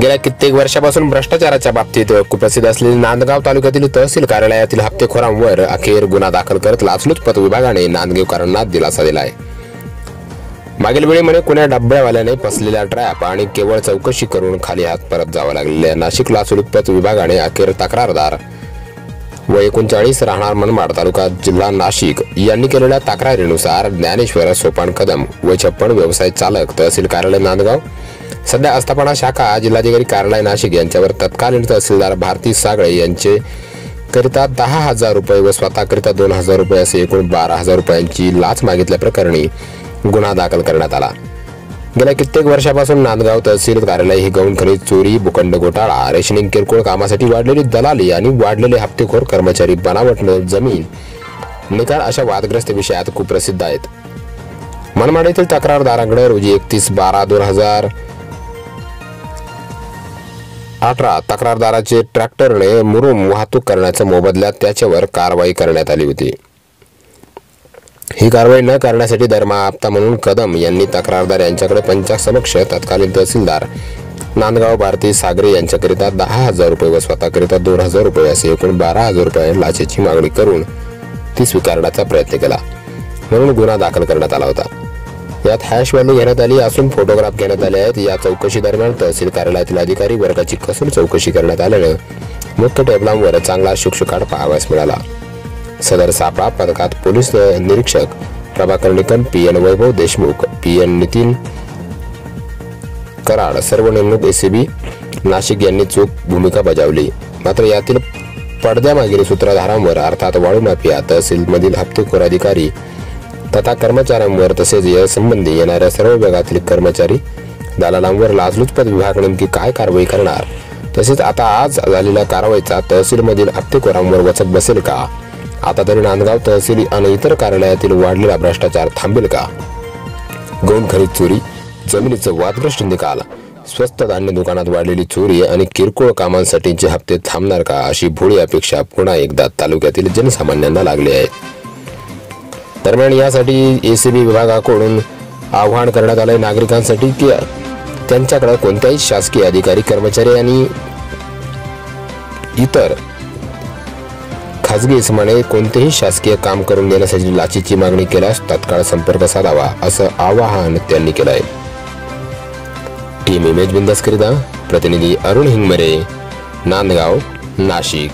गेल्या कित्येक वर्षापासून भ्रष्टाचाराच्या बाबतीत कुप्रसिद्ध असलेले नांदगाव तालुक्यातील तहसील कार्यालयातील हप्तेखोरांवर अखेर गुन्हा दाखल करत लाचलुचपत विभागाने नांदगावकरांना दिलासा दिलाय. मागील वेळी म्हणे कुण्या डब्यावाल्याने फसलेल्या ट्रॅप आणि केवळ चौकशी करून खाली हात परत जावं लागलेल्या नाशिक लाचलुचपत विभागाने अखेर तक्रारदार व एकोणचाळीस राहणार मनमाड तालुका जिल्हा नाशिक. यांनी केलेल्या तक्रारीनुसार ज्ञानेश्वर सोपान कदम व छप्पन व्यवसाय चालक तहसील कार्यालय नांदगाव सध्या आस्थापना शाखा जिल्हाधिकारी कार्यालय नाशिक यांच्यावर तत्कालीन तहसीलदार भारती सागळे यांचे करिता दहा हजार रुपये व स्वतःकरिता दोन हजार रुपये असे एकूण बारा हजार रुपयांची लाच मागितल्या प्रकरणी गुन्हा दाखल करण्यात आला. गेल्या कित्येक वर्षापासून नांदगाव तहसील कार्यालय ही गौण खनिज चोरी भूखंड घोटाळा रेशनिंग किरकोळ कामासाठी वाढलेली दलाली आणि वाढलेले हप्तेखोर कर्मचारी बनावट जमीन निकाल अशा वादग्रस्त विषयात कुप्रसिद्ध आहेत. मनमाड येथील तक्रारदारांकडे रोजी एकतीस बारा दोन हजार अठरा तक्रारदाराचे ट्रॅक्टरने मुरुम वाहतूक करण्याच्या मोबदल्यात त्याच्यावर कारवाई करण्यात आली होती. ही कारवाई न करण्यासाठी धर्माप्ता म्हणून कदम यांनी तक्रारदार यांच्याकडे पंचासमक्ष तत्कालीन तहसीलदार नांदगाव भारती सागरे यांच्याकरिता दहा हजार रुपये व स्वतःकरिता दोन हजार रुपये असे एकूण बारा हजार रुपये लाचेची मागणी करून ती स्वीकारण्याचा प्रयत्न केला. म्हणून गुन्हा दाखल करण्यात आला होता. यात हॅश व्हॅल्यू घेण्यात आली असून फोटोग्राफ घेण्यात आले आहेत. या चौकशी दरम्यान तहसील कार्यालयातील अधिकारी वर्गाची कसून चौकशी करण्यात आल्यानं मुख्य टेबलांवर चांगला शुकशुकाट पाहावयास मिळाला. सदर सापळा पथकात पोलीस निरीक्षक Prabhakar Nikam P N Vaibhav Deshmukh P N Nitin Karad सर्व नेमणूक एसीबी नाशिक यांनी चोख भूमिका बजावली. मात्र यातील पडद्यामागील सूत्रधारांवर अर्थात वाळू माफिया तहसीलमधील हप्तेखोर अधिकारी तथा कर्मचाऱ्यांवर तसेच यासंबंधी येणाऱ्या सर्व विभागातील कर्मचारी दलालांवर लाचलुचपत विभाग नेमकी काय कारवाई करणार? तसेच आता आज झालेल्या कारवाईचा तहसीलमधील हप्तेखोरांवर वचक बसेल का? आता तरी नांदगाव तहसील आणि इतर कार्यालयातील वाढलेला भ्रष्टाचार थांबेल का? गौण खरीद चोरी जमिनीचं वादग्रस्त निकाल स्वस्त धान्य दुकानात वाढलेली चोरी आणि किरकोळ कामांसाठीचे हप्ते थांबणार का अशी भोळी अपेक्षा पुन्हा एकदा तालुक्यातील जनसामान्यांना लागली आहे. दरम्यान यासाठी एसीबी विभागाकडून आव्हान करण्यात आलंय नागरिकांसाठी की त्यांच्याकडे कोणत्याही शासकीय अधिकारी कर्मचारी आणि इतर खाजगी इसमाने कोणतेही शासकीय काम करून देण्यासाठी लाचीची मागणी केल्यास तत्काळ संपर्क साधावा असं आवाहन त्यांनी केलं आहे टीम इमेज बिंदास प्रतिनिधी अरुण हिंगमरे नांदगाव नाशिक.